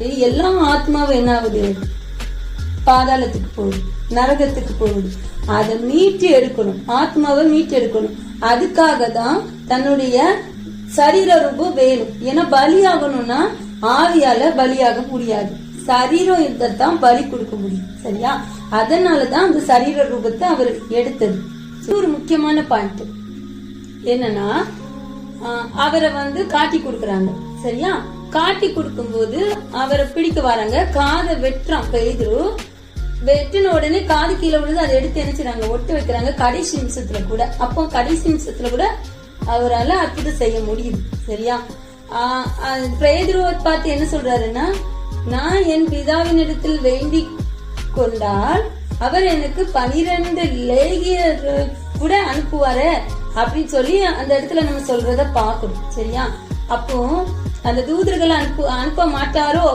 எல்லா ஆத்மாவும் என்ன ஆகுது? பாதாளத்துக்கு போகுது நரகத்துக்கு போகுது. அதை மீட்டு எடுக்கணும். ஆத்மாவை மீட்டு எடுக்கணும். அதுக்காக தான் தன்னுடைய சரீர ரூபம் வேணும். ஏன்னா பலியாகணும்னா ஆவியால பலியாக முடியாது. சரீரம் இதைத்தான் பலி கொடுக்க முடியும். சரியா? அதனாலதான் அந்த சரீர ரூபத்தை அவர் எடுத்தது. ஒரு முக்கியமான பாயிண்ட் என்னன்னா அவரை வந்து காட்டி கொடுக்கறாங்க. சரியா? காட்டி கொடுக்கும்போது அவரை பிடிக்க வராங்க. காதை வெட்டுறான் பேதுரு வெட்டின உடனே காது கீழே விழுந்து அதை எடுத்து என்ன ஒட்டு வைக்கிறாங்க. கடைசி நிமிஷத்துல கூட. அப்போ கடைசி நிமிஷத்துல கூட அவரால் அற்புதம் செய்ய முடியும் சரியா? ஆஹ், பார்த்து என்ன சொல்றாருன்னா நான் என் பிதாவினிடத்தில் வேண்டி கொண்டால் அவர் எனக்கு பனிரெண்டு லேகியர் கூட அனுப்புவாரு அப்படின்னு சொல்லி அந்த இடத்துல நம்ம சொல்றத பார்க்கணும். சரியா? அப்போ அந்த தூதர்கள் அனுப்பு அனுப்ப மாட்டாரோ?